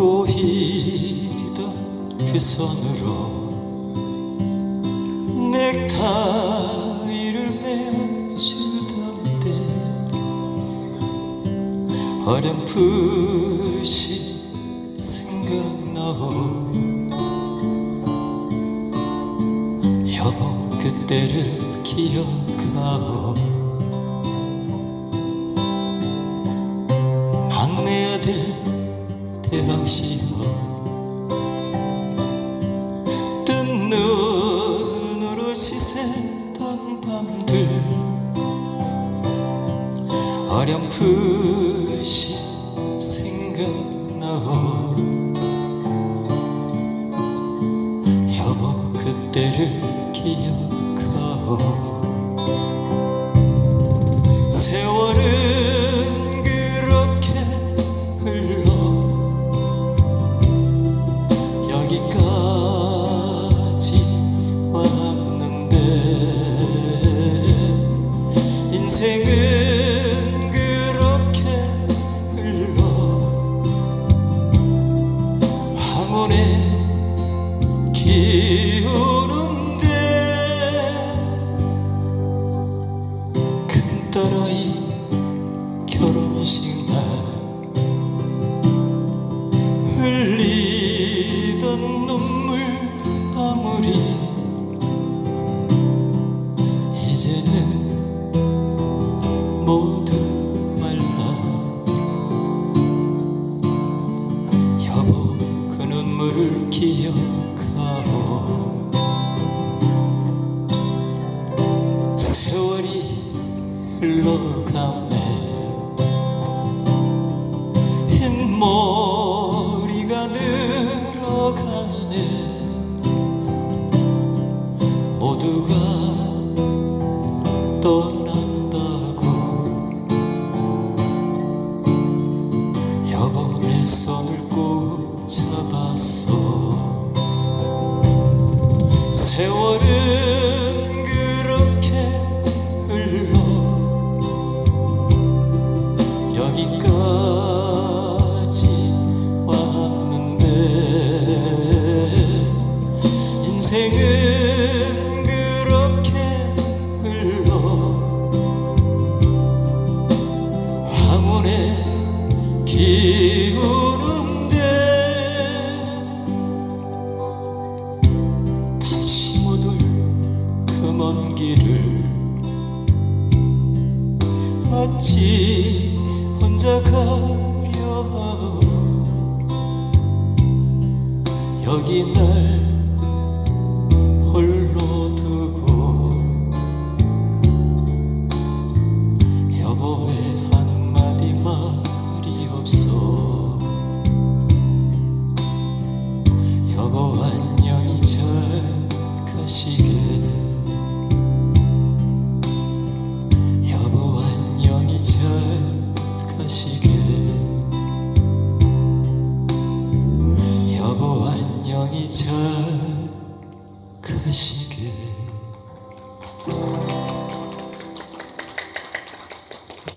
흘리던 그 손으로 넥타이를 매어주던 때 어렴풋이 생각나오 여보 그때를 기억하오 대학 시험 뜬 눈으로 지새던 밤들 어렴풋이 생각나오. 여보 그때를 기억 인생은 그렇게 흘러 황혼에 기우는데 큰딸아이 결혼식 날 흘리던 눈 이제는 모두 말라. 여보 그 눈물을 기억하오. 세월이 흘러가네. 흰머리가 늘어가네. 모두가 손을 꼭 잡았어 기우는데 다시 못 올 그 먼 길을 어찌 혼자 가려 여기 날 잘 가시게.